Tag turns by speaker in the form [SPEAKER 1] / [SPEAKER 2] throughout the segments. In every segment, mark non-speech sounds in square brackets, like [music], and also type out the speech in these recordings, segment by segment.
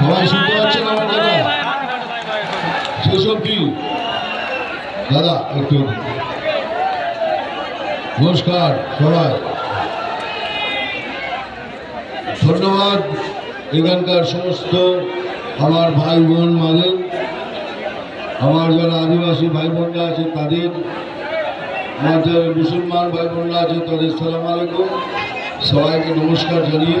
[SPEAKER 1] সবাই শুনতে পাচ্ছেন আমার কথা সেসব কি? দাদা একটু। নমস্কার সবাই। ধন্যবাদ। এখানকার সমস্ত আমার ভাই বোন মাদের আমার যারা আদিবাসী ভাই বোনরা আছে তাদের আমার যারা মুসলমান ভাই বোনরা আছে তাদের সালাম আলাইকুম। সবাইকে নমস্কার জানিয়ে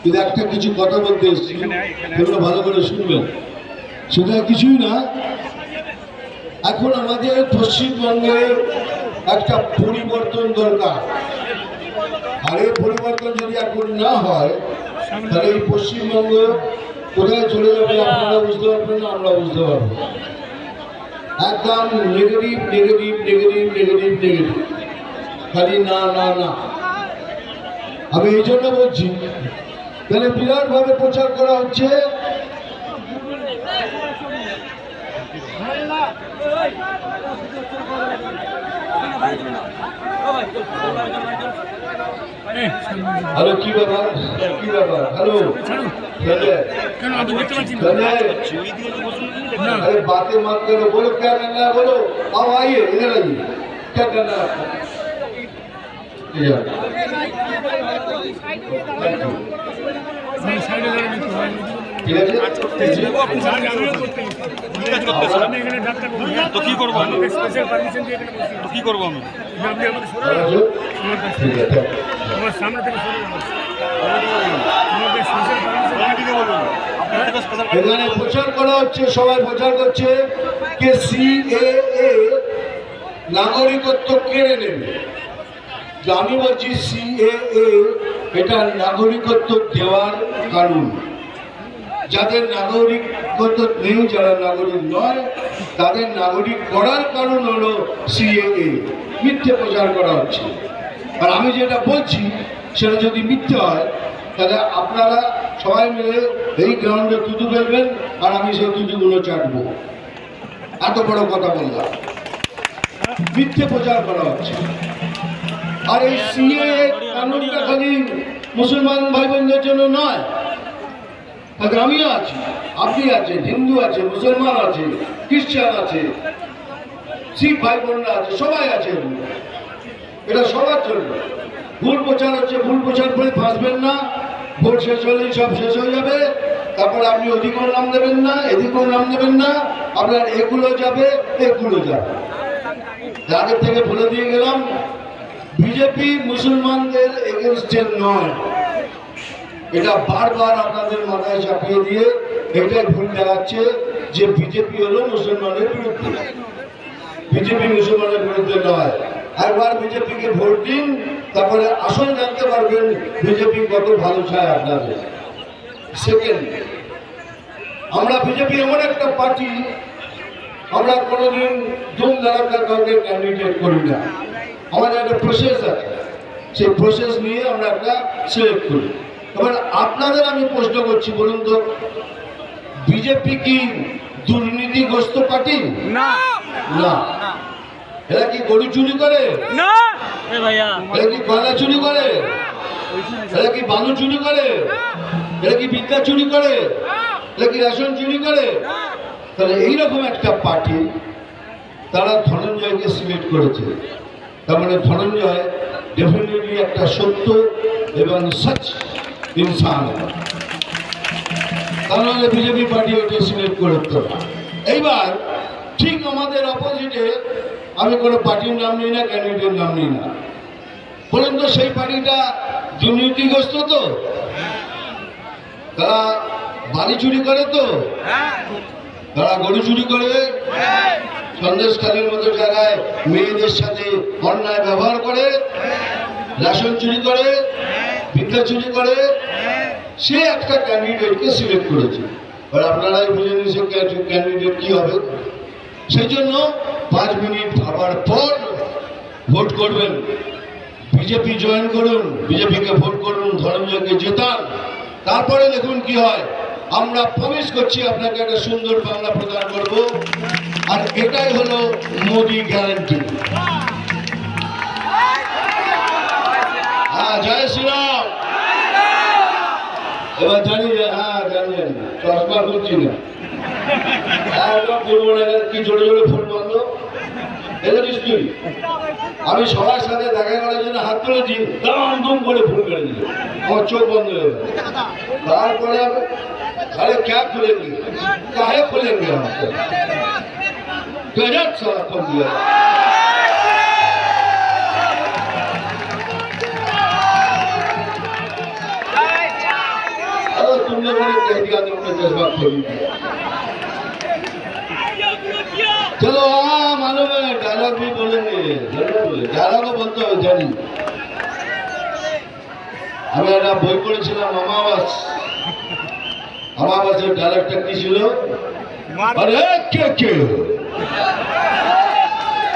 [SPEAKER 1] কিন্তু একটা কিছু কথা বলতে এসেছি সেগুলো ভালো করে শুনবেন সেটা কিছুই না। এখন আমাদের পশ্চিমবঙ্গে একটা পরিবর্তন দরকার। আর এই পরিবর্তন যদি এখন না হয় তাহলে এই পশ্চিমবঙ্গ কোথায় চলে যাবে আপনারা বুঝতে পারবেন না আমরা বুঝতে পারব। একদম negative negative negative negative negative খালি না না না। আমি এই জন্য বলছি তাহলে বিরাটভাবে প্রচার করা হচ্ছে হ্যালো কি ব্যাপার কি ব্যাপার হ্যালো সঞ্জয়
[SPEAKER 2] কেন আমি দেখতে পাচ্ছি না
[SPEAKER 1] सर अरे बातें मत करो बोलो क्या करना है बोलो आओ आइए इधर आइए क्या करना है
[SPEAKER 3] তো কি করব আমি তো করব আমি
[SPEAKER 1] এখানে প্রচার করা হচ্ছে, সবাই প্রচার করছে। নাগরিকত্ব কেড়ে নেবে? আমি বলছি সিএএ এটা নাগরিকত্ব দেওয়ার কারণ। যাদের নাগরিকত্ব নেই, যারা নাগরিক নয়, তাদের নাগরিক করার কারণ হলো সিএএ মিথ্যে প্রচার করা হচ্ছে। আর আমি যেটা বলছি, সেটা যদি মিথ্যে হয়, তাহলে আপনারা সবাই মিলে এই গ্রাউন্ডে তুতু ফেলবেন আর আমি সেই তুতুগুলো চাটবো। এত বড় কথা বললাম। মিথ্যে প্রচার করা হচ্ছে। আর এই সিএ কানুনটা খালি মুসলমান ভাই বোনদের জন্য নয়। তাতে আমিও আছি, আপনি আছেন, হিন্দু আছে মুসলমান আছে খ্রিস্টান আছে শিখ ভাই বোনরা আছে, সবাই আছে। এটা সবার জন্য। ভুল প্রচার হচ্ছে, ভুল প্রচার করে ফাঁসবেন না। ভোট শেষ হলেই সব শেষ হয়ে যাবে। তারপর আপনি ওদিকেও নাম দেবেন না, এদিকেও নাম দেবেন না। আপনার এগুলো যাবে এগুলো যাবে। আগের থেকে বলে দিয়ে গেলাম বিজেপি মুসলমানদের এগেনস্টে নয়। এটা বারবার আপনাদের মাথায় চাপিয়ে দিয়ে এটাই ভুল দেখাচ্ছে যে বিজেপি হলো মুসলমানের বিরুদ্ধে। বিজেপি মুসলমানের বিরুদ্ধে নয়। একবার বিজেপিকে ভোট দিন, তারপরে আসল জানতে পারবেন বিজেপি কত ভালো চায় আপনাদের। সেকেন্ড আমরা বিজেপি এমন একটা পার্টি, আমরা কোনোদিন ধুম ধারাক্কা কাউকে ক্যান্ডিডেট করি না। আমাদের একটা প্রসেস আছে। সেই প্রসেস নিয়ে আমরা একটা সিলেক্ট করি। এবার আপনাদের আমি প্রশ্ন করছি বলুন তো বিজেপি কি দুর্নীতিগ্রস্ত পার্টি?
[SPEAKER 2] না।
[SPEAKER 1] না। এরা কি গরু চুরি করে?
[SPEAKER 2] না। ভাইয়া।
[SPEAKER 1] এরা কি কয়লা চুরি করে? এরা কি বালু চুরি করে? এরা কি বিদ্যা চুরি করে? এরা কি রেশন চুরি করে? তাহলে এইরকম একটা পার্টি তারা ধনঞ্জয়কে সিলেক্ট করেছে। তার মানে ধনঞ্জয় ডেফিনেটলি একটা সত্য এবং সচ ইনসান। তাহলে বিজেপি পার্টি ওকে সিলেক্ট করে না এইবার ঠিক আমাদের অপোজিটে আমি কোনো পার্টির নাম নিই না ক্যান্ডিডেটের নাম নিই না। বলুন তো সেই পার্টিটা দুর্নীতিগ্রস্ত তো? তারা বাড়ি চুরি করে তো? তারা গরু চুরি করে? সন্দেশখালীর মতো জায়গায় মেয়েদের সাথে অন্যায় ব্যবহার করে, রেশন চুরি করে বিদ্যা চুরি করে, সে একটা ক্যান্ডিডেটকে সিলেক্ট করেছে। আর আপনারাই বুঝে নিয়েছেন ক্যান্ডিডেট কি হবে। সেই জন্য পাঁচ মিনিট ভাবার পর ভোট করবেন। বিজেপি জয়েন করুন, বিজেপিকে ভোট করুন ধনঞ্জয়কে জেতান। তারপরে দেখুন কি হয়। আমরা প্রমিস করছি আপনাকে একটা সুন্দর বাংলা প্রদান করব। আর এটাই হলো মোদি গ্যারান্টি হ্যাঁ জয় শ্রীরাম এবার জানি হ্যাঁ জানি জানি। চশমা করছি না। হ্যাঁ কি জোরে জোরে ফোন বন্ধ দেখেছিস তুই। আমি সবার সাথে দেখা করার জন্য হাত তুলেছি। দাম দুম করে ফোন করে দিল আমার চোখ বন্ধ হয়ে গেল। তারপরে अरे क्या खुलेंगे काहे खुलेंगे हमको गजब सारा खोल दिया अगर तुम लोगों ने कह दिया तो उन्होंने जज्बा खोल दिया चलो हाँ मालूम है डायलॉग भी बोलेंगे जरूर डायलॉग बोलते हो जानी আমি একটা বই পড়েছিলাম অমাবাস অমাবাসের ডায়লগটা কি ছিল अरे के के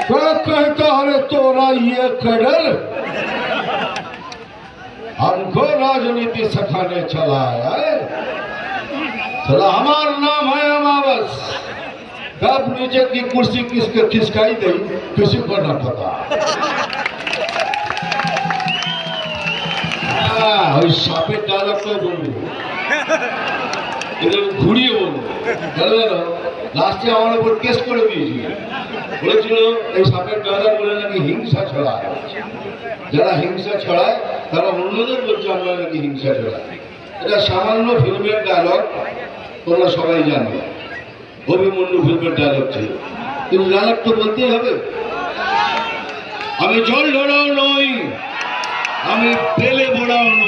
[SPEAKER 1] क्या कहता है तोरा ये कदर हमको राजनीति सिखाने चला है चला हमारा नाम है अमावस कब नीचे की कुर्सी किसके खिसकाई गई किसी को न पता হ্যাঁ, ওই সাপের ডায়লগটাই [laughs] ঘুরিয়ে লাস্টে আমার কেস করে দিয়েছিল। বলেছিল, এই সাপের ডায়লগ বলে নাকি হিংসা ছড়ায়। যারা হিংসা ছড়ায়, তারা অন্যদের বলছে, আমরা নাকি হিংসা ছড়ায় এটা সামান্য ফিল্মের ডায়লগ তোমরা সবাই জানো। অভিমন্যু ফিল্মের ডায়লগ ছিল। কিন্তু ডায়লগ তো বলতেই হবে। আমি জল ঢোড়াও নই, আমি পেলে নই।